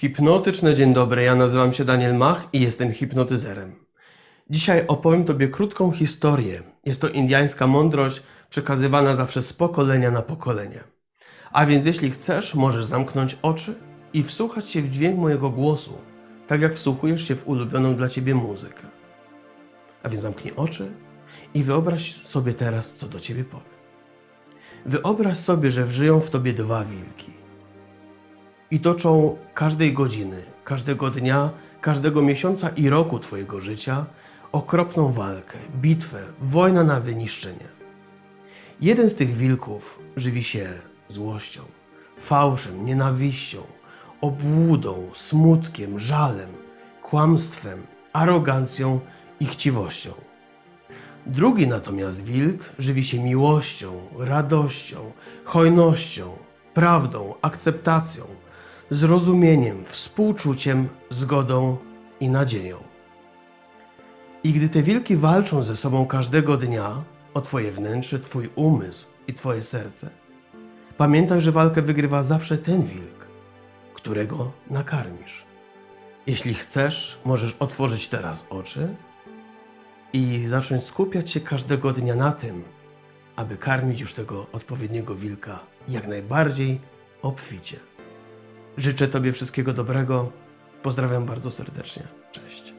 Hipnotyczny dzień dobry, ja nazywam się Daniel Mach i jestem hipnotyzerem. Dzisiaj opowiem Tobie krótką historię. Jest to indiańska mądrość przekazywana zawsze z pokolenia na pokolenie. A więc jeśli chcesz, możesz zamknąć oczy i wsłuchać się w dźwięk mojego głosu, tak jak wsłuchujesz się w ulubioną dla Ciebie muzykę. A więc zamknij oczy i wyobraź sobie teraz, co do Ciebie powiem. Wyobraź sobie, że żyją w Tobie dwa wilki i toczą każdej godziny, każdego dnia, każdego miesiąca i roku Twojego życia okropną walkę, bitwę, wojnę na wyniszczenie. Jeden z tych wilków żywi się złością, fałszem, nienawiścią, obłudą, smutkiem, żalem, kłamstwem, arogancją i chciwością. Drugi natomiast wilk żywi się miłością, radością, hojnością, prawdą, akceptacją, zrozumieniem, współczuciem, zgodą i nadzieją. I gdy te wilki walczą ze sobą każdego dnia o Twoje wnętrze, Twój umysł i Twoje serce, pamiętaj, że walkę wygrywa zawsze ten wilk, którego nakarmisz. Jeśli chcesz, możesz otworzyć teraz oczy i zacząć skupiać się każdego dnia na tym, aby karmić już tego odpowiedniego wilka jak najbardziej obficie. Życzę Tobie wszystkiego dobrego. Pozdrawiam bardzo serdecznie. Cześć.